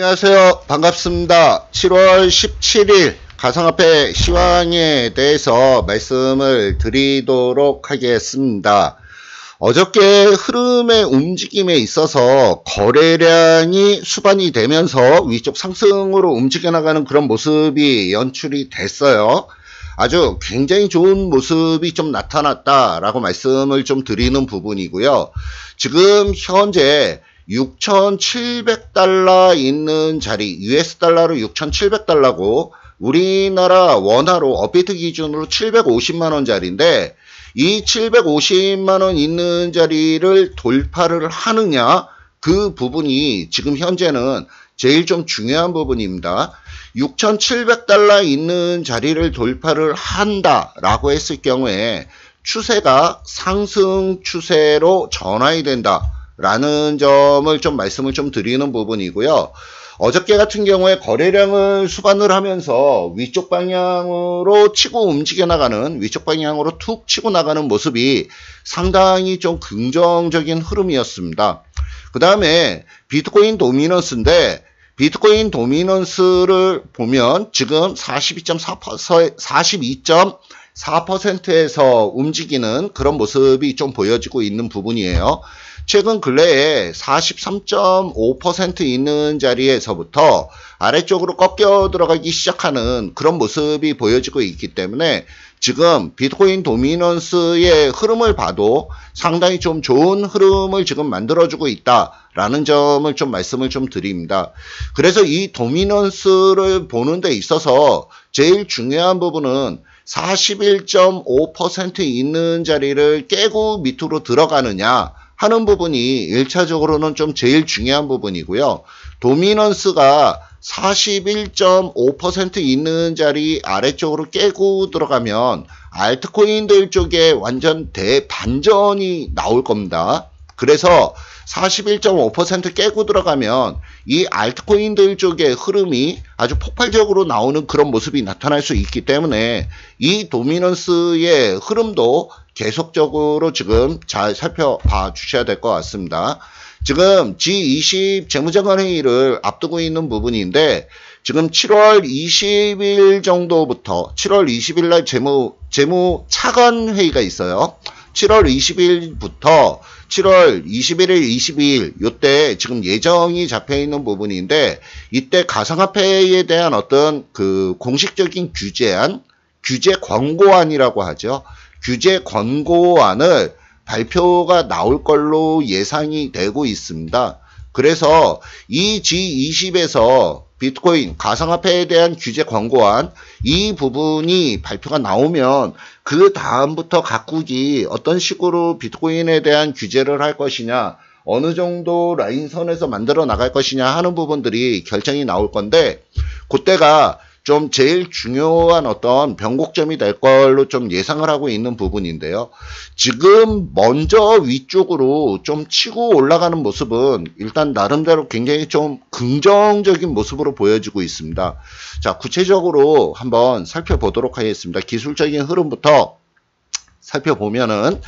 안녕하세요. 반갑습니다. 7월 17일 가상화폐 시황에 대해서 말씀을 드리도록 하겠습니다. 어저께 흐름의 움직임에 있어서 거래량이 수반이 되면서 위쪽 상승으로 움직여 나가는 그런 모습이 연출이 됐어요. 아주 굉장히 좋은 모습이 좀 나타났다라고 말씀을 좀 드리는 부분이고요. 지금 현재 6,700달러 있는 자리, US 달러로 6,700달러고 우리나라 원화로 업비트 기준으로 750만 원짜리인데 이 750만 원 있는 자리를 돌파를 하느냐 그 부분이 지금 현재는 제일 좀 중요한 부분입니다. 6,700달러 있는 자리를 돌파를 한다라고 했을 경우에 추세가 상승 추세로 전환이 된다 라는 점을 좀 말씀을 좀 드리는 부분이고요. 어저께 같은 경우에 거래량을 수반을 하면서 위쪽 방향으로 치고 움직여 나가는 위쪽 방향으로 툭 치고 나가는 모습이 상당히 좀 긍정적인 흐름이었습니다. 그 다음에 비트코인 도미넌스인데 비트코인 도미넌스를 보면 지금 42.4% 42.4%에서 움직이는 그런 모습이 좀 보여지고 있는 부분이에요. 최근 근래에 43.5% 있는 자리에서부터 아래쪽으로 꺾여 들어가기 시작하는 그런 모습이 보여지고 있기 때문에 지금 비트코인 도미넌스의 흐름을 봐도 상당히 좀 좋은 흐름을 지금 만들어주고 있다라는 점을 좀 말씀을 좀 드립니다. 그래서 이 도미넌스를 보는 데 있어서 제일 중요한 부분은 41.5% 있는 자리를 깨고 밑으로 들어가느냐 하는 부분이 1차적으로는 좀 제일 중요한 부분이고요. 도미넌스가 41.5% 있는 자리 아래쪽으로 깨고 들어가면 알트코인들 쪽에 완전 대반전이 나올 겁니다. 그래서 41.5% 깨고 들어가면 이 알트코인들 쪽의 흐름이 아주 폭발적으로 나오는 그런 모습이 나타날 수 있기 때문에 이 도미넌스의 흐름도 계속적으로 지금 잘 살펴봐 주셔야 될 것 같습니다. 지금 G20 재무장관 회의를 앞두고 있는 부분인데 지금 7월 20일 정도부터 7월 20일 날 재무 재무 차관 회의가 있어요. 7월 20일부터 7월 21일, 22일 요때 지금 예정이 잡혀 있는 부분인데 이때 가상화폐에 대한 어떤 그 공식적인 규제안, 규제 권고안이라고 하죠. 규제 권고안을 발표가 나올 걸로 예상이 되고 있습니다. 그래서 이 G20에서 비트코인 가상화폐에 대한 규제 권고안 이 부분이 발표가 나오면 그 다음부터 각국이 어떤 식으로 비트코인에 대한 규제를 할 것이냐 어느 정도 라인선에서 만들어 나갈 것이냐 하는 부분들이 결정이 나올 건데 그때가 좀 제일 중요한 어떤 변곡점이 될 걸로 좀 예상을 하고 있는 부분인데요. 지금 먼저 위쪽으로 좀 치고 올라가는 모습은 일단 나름대로 굉장히 좀 긍정적인 모습으로 보여지고 있습니다. 자, 구체적으로 한번 살펴보도록 하겠습니다. 기술적인 흐름부터 살펴보면은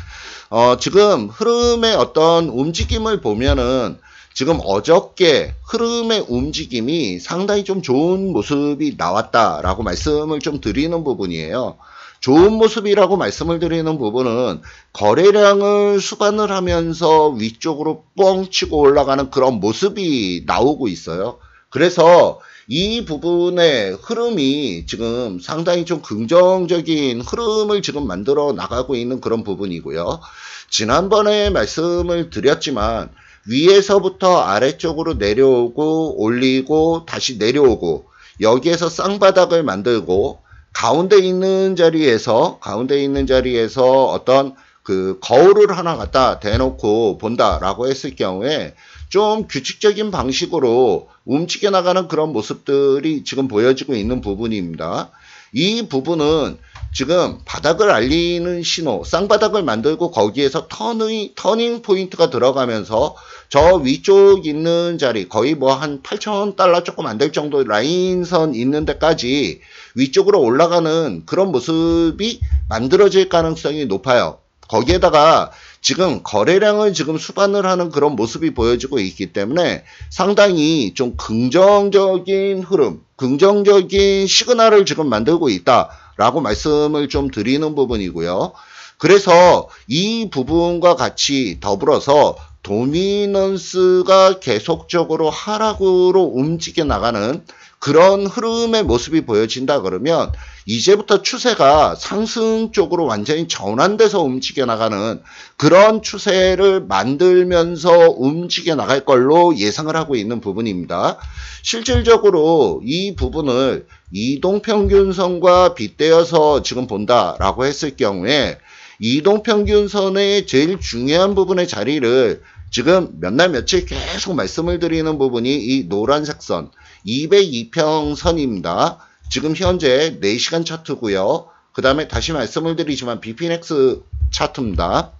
어, 지금 흐름의 어떤 움직임을 보면은 지금 어저께 흐름의 움직임이 상당히 좀 좋은 모습이 나왔다라고 말씀을 좀 드리는 부분이에요. 좋은 모습이라고 말씀을 드리는 부분은 거래량을 수반을 하면서 위쪽으로 뻥 치고 올라가는 그런 모습이 나오고 있어요. 그래서 이 부분의 흐름이 지금 상당히 좀 긍정적인 흐름을 지금 만들어 나가고 있는 그런 부분이고요. 지난번에 말씀을 드렸지만 위에서부터 아래쪽으로 내려오고 올리고 다시 내려오고 여기에서 쌍바닥을 만들고 가운데 있는 자리에서 가운데 있는 자리에서 어떤 그 거울을 하나 갖다 대놓고 본다라고 했을 경우에 좀 규칙적인 방식으로 움직여 나가는 그런 모습들이 지금 보여지고 있는 부분입니다. 이 부분은 지금 바닥을 알리는 신호, 쌍바닥을 만들고 거기에서 터닝, 터닝 포인트가 들어가면서 저 위쪽 있는 자리 거의 뭐 한 8,000달러 조금 안 될 정도 라인선 있는 데까지 위쪽으로 올라가는 그런 모습이 만들어질 가능성이 높아요. 거기에다가 지금 거래량을 지금 수반을 하는 그런 모습이 보여지고 있기 때문에 상당히 좀 긍정적인 흐름, 긍정적인 시그널을 지금 만들고 있다 라고 말씀을 좀 드리는 부분이고요. 그래서 이 부분과 같이 더불어서 도미넌스가 계속적으로 하락으로 움직여 나가는 그런 흐름의 모습이 보여진다 그러면 이제부터 추세가 상승 쪽으로 완전히 전환돼서 움직여 나가는 그런 추세를 만들면서 움직여 나갈 걸로 예상을 하고 있는 부분입니다. 실질적으로 이 부분을 이동평균선과 빗대어서 지금 본다라고 했을 경우에 이동평균선의 제일 중요한 부분의 자리를 지금 몇 날 며칠 계속 말씀을 드리는 부분이 이 노란색 선 202평 선입니다. 지금 현재 4시간 차트고요. 그 다음에 다시 말씀을 드리지만 BPNX 차트입니다.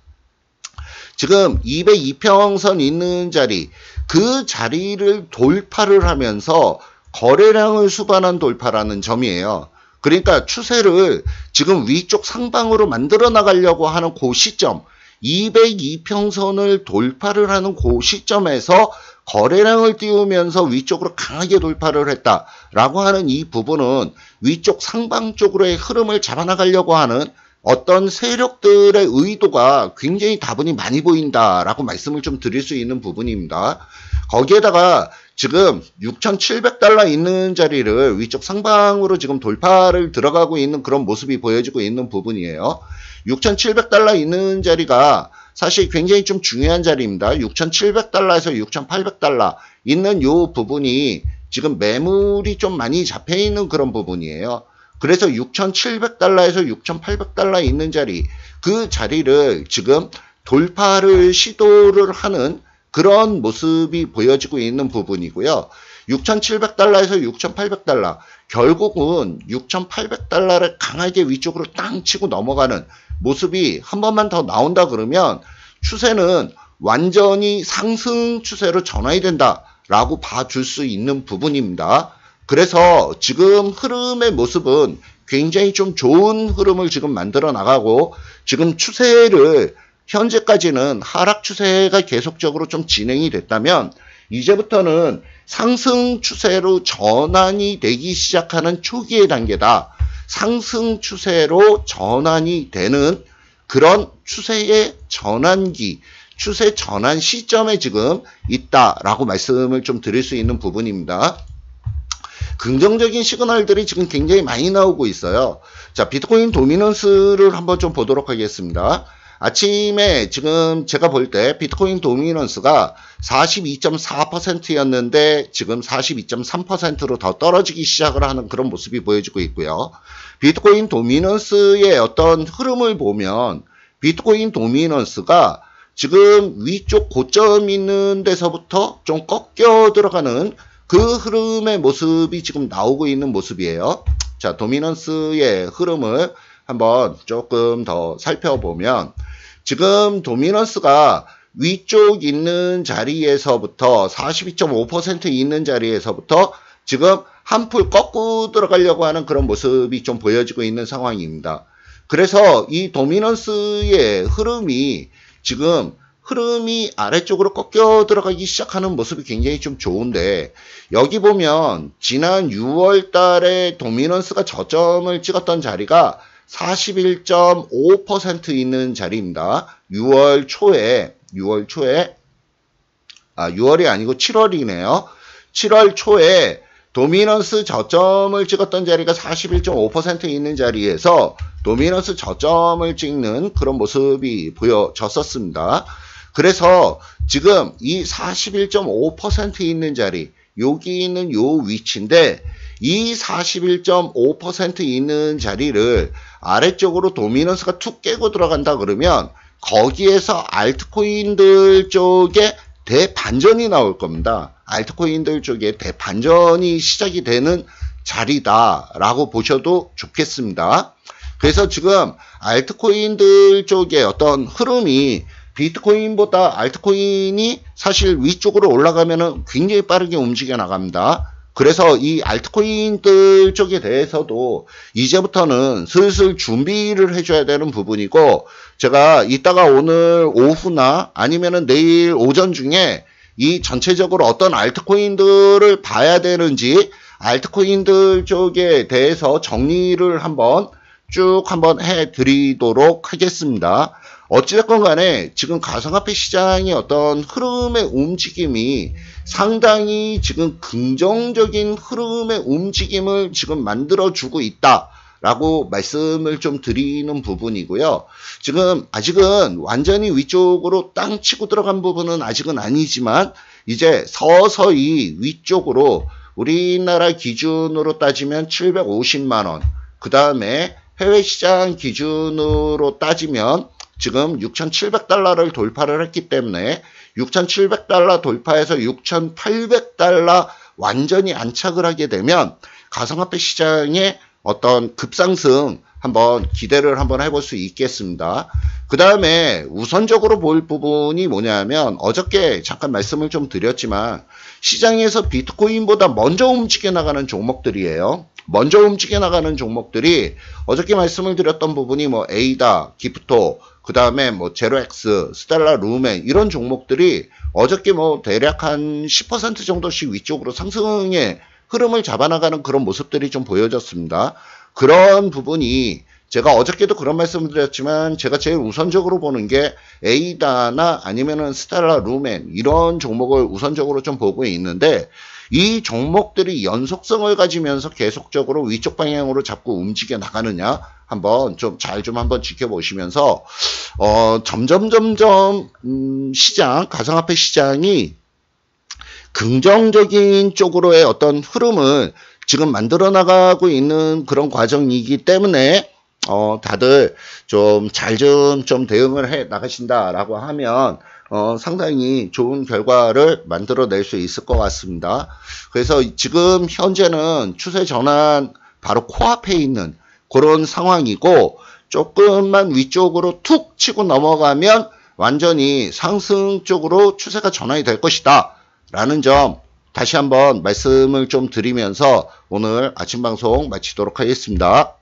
지금 202평 선 있는 자리 그 자리를 돌파를 하면서 거래량을 수반한 돌파라는 점이에요. 그러니까 추세를 지금 위쪽 상방으로 만들어 나가려고 하는 그 시점 202평선을 돌파를 하는 그 시점에서 거래량을 띄우면서 위쪽으로 강하게 돌파를 했다라고 하는 이 부분은 위쪽 상방 쪽으로의 흐름을 잡아나가려고 하는 어떤 세력들의 의도가 굉장히 다분히 많이 보인다라고 말씀을 좀 드릴 수 있는 부분입니다. 거기에다가 지금 6,700달러 있는 자리를 위쪽 상방으로 지금 돌파를 들어가고 있는 그런 모습이 보여지고 있는 부분이에요. 6,700달러 있는 자리가 사실 굉장히 좀 중요한 자리입니다. 6,700달러에서 6,800달러 있는 요 부분이 지금 매물이 좀 많이 잡혀 있는 그런 부분이에요. 그래서 6,700달러에서 6,800달러 있는 자리 그 자리를 지금 돌파를 시도를 하는 그런 모습이 보여지고 있는 부분이고요. 6,700달러에서 6,800달러 결국은 6,800달러를 강하게 위쪽으로 땅 치고 넘어가는 모습이 한 번만 더 나온다 그러면 추세는 완전히 상승 추세로 전환이 된다라고 봐줄 수 있는 부분입니다. 그래서 지금 흐름의 모습은 굉장히 좀 좋은 흐름을 지금 만들어 나가고 지금 추세를 현재까지는 하락 추세가 계속적으로 좀 진행이 됐다면 이제부터는 상승 추세로 전환이 되기 시작하는 초기의 단계다. 상승 추세로 전환이 되는 그런 추세의 전환기, 추세 전환 시점에 지금 있다라고 말씀을 좀 드릴 수 있는 부분입니다. 긍정적인 시그널들이 지금 굉장히 많이 나오고 있어요. 자, 비트코인 도미넌스를 한번 좀 보도록 하겠습니다. 아침에 지금 제가 볼 때 비트코인 도미넌스가 42.4%였는데 지금 42.3%로 더 떨어지기 시작을 하는 그런 모습이 보여지고 있고요. 비트코인 도미넌스의 어떤 흐름을 보면 비트코인 도미넌스가 지금 위쪽 고점 있는 데서부터 좀 꺾여 들어가는 그 흐름의 모습이 지금 나오고 있는 모습이에요. 자, 도미넌스의 흐름을 한번 조금 더 살펴보면 지금 도미넌스가 위쪽 있는 자리에서부터 42.5% 있는 자리에서부터 지금 한풀 꺾고 들어가려고 하는 그런 모습이 좀 보여지고 있는 상황입니다. 그래서 이 도미넌스의 흐름이 지금 흐름이 아래쪽으로 꺾여 들어가기 시작하는 모습이 굉장히 좀 좋은데 여기 보면 지난 6월 달에 도미넌스가 저점을 찍었던 자리가 41.5% 있는 자리입니다. 6월 초에 6월 초에 아 6월이 아니고 7월이네요. 7월 초에 도미넌스 저점을 찍었던 자리가 41.5% 있는 자리에서 도미넌스 저점을 찍는 그런 모습이 보여졌었습니다. 그래서 지금 이 41.5% 있는 자리 여기 있는 요 위치인데 이 41.5% 있는 자리를 아래쪽으로 도미넌스가 툭 깨고 들어간다 그러면 거기에서 알트코인들 쪽에 대반전이 나올 겁니다. 알트코인들 쪽에 대반전이 시작이 되는 자리다라고 보셔도 좋겠습니다. 그래서 지금 알트코인들 쪽에 어떤 흐름이 비트코인보다 알트코인이 사실 위쪽으로 올라가면 굉장히 빠르게 움직여 나갑니다. 그래서 이 알트코인들 쪽에 대해서도 이제부터는 슬슬 준비를 해줘야 되는 부분이고 제가 이따가 오늘 오후나 아니면은 내일 오전 중에 이 전체적으로 어떤 알트코인들을 봐야 되는지 알트코인들 쪽에 대해서 정리를 한번 쭉 한번 해 드리도록 하겠습니다. 어찌됐건 간에 지금 가상화폐 시장의 어떤 흐름의 움직임이 상당히 지금 긍정적인 흐름의 움직임을 지금 만들어주고 있다. 라고 말씀을 좀 드리는 부분이고요. 지금 아직은 완전히 위쪽으로 땅 치고 들어간 부분은 아직은 아니지만 이제 서서히 위쪽으로 우리나라 기준으로 따지면 750만 원, 그 다음에 해외 시장 기준으로 따지면 지금 6,700달러를 돌파를 했기 때문에 6,700달러 돌파해서 6,800달러 완전히 안착을 하게 되면 가상화폐 시장의 어떤 급상승 한번 기대를 한번 해볼 수 있겠습니다. 그 다음에 우선적으로 볼 부분이 뭐냐면 어저께 잠깐 말씀을 좀 드렸지만 시장에서 비트코인보다 먼저 움직여 나가는 종목들이에요. 먼저 움직여 나가는 종목들이 어저께 말씀을 드렸던 부분이 뭐 에이다, 기프토, 그 다음에 뭐 제로엑스, 스텔라 루멘 이런 종목들이 어저께 뭐 대략 한 10% 정도씩 위쪽으로 상승의 흐름을 잡아나가는 그런 모습들이 좀 보여졌습니다. 그런 부분이 제가 어저께도 그런 말씀을 드렸지만 제가 제일 우선적으로 보는 게 에이다나 아니면은 스텔라 루멘 이런 종목을 우선적으로 좀 보고 있는데 이 종목들이 연속성을 가지면서 계속적으로 위쪽 방향으로 자꾸 움직여 나가느냐 한번 좀 잘좀 좀 한번 지켜보시면서 어 점점 점점 음 시장 가상화폐 시장이 긍정적인 쪽으로의 어떤 흐름을 지금 만들어 나가고 있는 그런 과정이기 때문에 어 다들 좀 잘 좀 좀 대응을 해 나가신다라고 하면 어, 상당히 좋은 결과를 만들어낼 수 있을 것 같습니다. 그래서 지금 현재는 추세 전환 바로 코앞에 있는 그런 상황이고 조금만 위쪽으로 툭 치고 넘어가면 완전히 상승 쪽으로 추세가 전환이 될 것이다. 라는 점 다시 한번 말씀을 좀 드리면서 오늘 아침 방송 마치도록 하겠습니다.